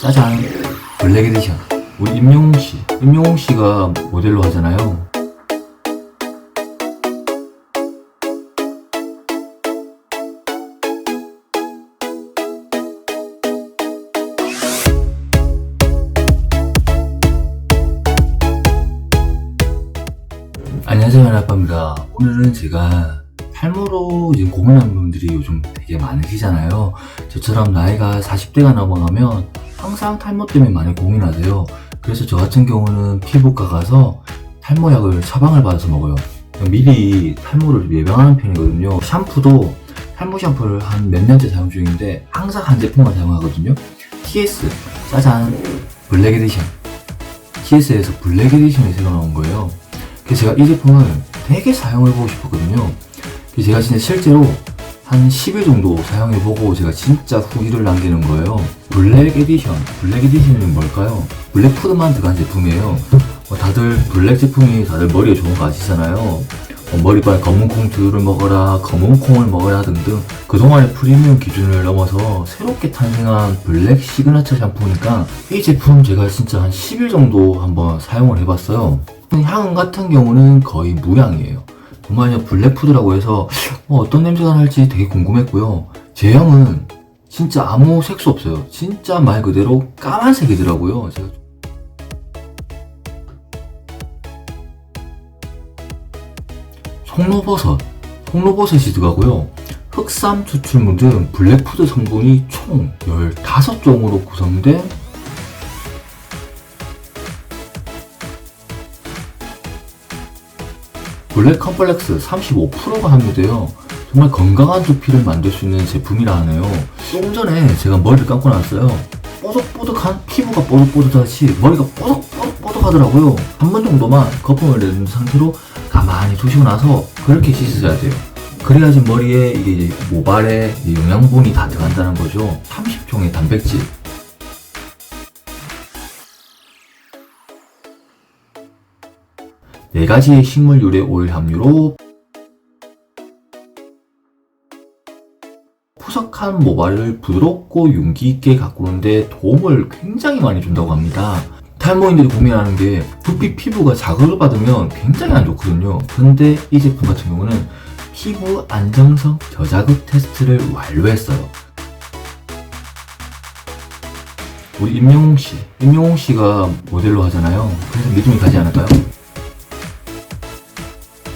짜잔. 블랙 에디션 우리 임영웅 씨. 임영웅 씨가 모델로 하잖아요. 안녕하세요 하나빠입니다. 오늘은 제가 탈모로 지금 고민하는 분들이 요즘 되게 많으시잖아요. 저처럼 나이가 40대가 넘어가면 항상 탈모 때문에 많이 고민하세요. 그래서 저 같은 경우는 피부과 가서 탈모약을 처방을 받아서 먹어요. 미리 탈모를 좀 예방하는 편이거든요. 샴푸도 탈모 샴푸를 한 몇 년째 사용 중인데 항상 한 제품만 사용하거든요. TS 짜잔 블랙 에디션 TS에서 블랙 에디션이 새로 나온 거예요. 그래서 제가 이 제품을 되게 사용해보고 싶었거든요. 제가 진짜 실제로 한 10일 정도 사용해보고 제가 진짜 후기를 남기는 거예요. 블랙 에디션. 블랙 에디션이 뭘까요? 블랙 푸드만 들어간 제품이에요. 어, 다들 블랙 제품이 다들 머리에 좋은 거 아시잖아요. 어, 머리빨 검은 콩두를 먹어라, 검은 콩을 먹어라 등등 그동안의 프리미엄 기준을 넘어서 새롭게 탄생한 블랙 시그너처 샴푸니까 이 제품 제가 진짜 한 10일 정도 한번 사용을 해봤어요. 향 같은 경우는 거의 무향이에요. 정말요 블랙푸드라고 해서 어, 떤 냄새가 날지 되게 궁금했고요. 제형은 진짜 아무 색소 없어요. 진짜 말 그대로 까만색이더라고요. 제가 송로버섯, 송로버섯이 들어가고요. 흑삼 추출물 등 블랙푸드 성분이 총 15종으로 구성된 블랙 컴플렉스 35%가 함유되어 정말 건강한 두피를 만들 수 있는 제품이라 하네요. 조금 전에 제가 머리를 감고 나왔어요. 뽀득뽀득한 피부가 뽀득뽀득하지 머리가 뽀득뽀득뽀득 하더라고요. 한 번 정도만 거품을 내는 상태로 가만히 두시고 나서 그렇게 씻으셔야 돼요. 그래야지 머리에 이게 모발에 영양분이 다 들어간다는 거죠. 30종의 단백질, 네 가지의 식물 유래 오일 함유로 푸석한 모발을 부드럽고 윤기 있게 가꾸는데 도움을 굉장히 많이 준다고 합니다. 탈모인들이 고민하는 게 두피 피부가 자극을 받으면 굉장히 안 좋거든요. 근데 이 제품 같은 경우는 피부 안정성 저자극 테스트를 완료했어요. 우리 임영웅 씨, 임영웅 씨가 모델로 하잖아요. 그래서 믿음이 가지 않을까요?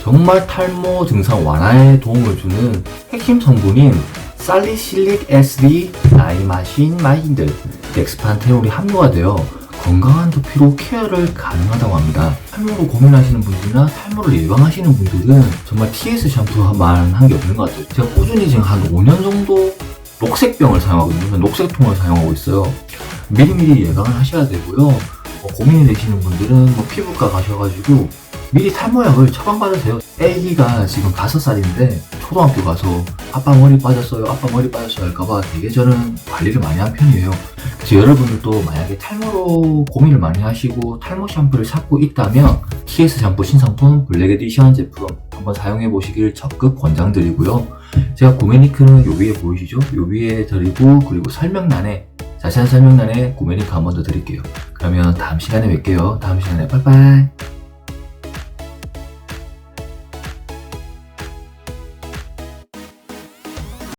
정말 탈모 증상 완화에 도움을 주는 핵심 성분인 살리실릭 애시드, 나이마신 마인드, 덱스판테놀이 함유가 되어 건강한 두피로 케어를 가능하다고 합니다. 탈모로 고민하시는 분들이나 탈모를 예방하시는 분들은 정말 TS 샴푸만 한 게 없는 것 같아요. 제가 꾸준히 지금 한 5년 정도 녹색병을 사용하거든요. 녹색통을 사용하고 있어요. 미리미리 예방을 하셔야 되고요. 어, 고민이 되시는 분들은 뭐 피부과 가셔가지고 미리 탈모약을 처방받으세요. 애기가 지금 5살인데 초등학교 가서 아빠 머리 빠졌어요, 아빠 머리 빠졌어요 할까봐 되게 저는 관리를 많이 한 편이에요. 그래서 여러분들도 만약에 탈모로 고민을 많이 하시고 탈모 샴푸를 찾고 있다면 TS 샴푸 신상품 블랙 에디션 제품 한번 사용해 보시길 적극 권장드리고요. 제가 구매 링크는 요 위에 보이시죠? 요 위에 드리고 그리고 설명란에 자세한 설명란에 구매 링크 한 번 더 드릴게요. 그러면 다음 시간에 뵐게요. 다음 시간에 빠이빠이.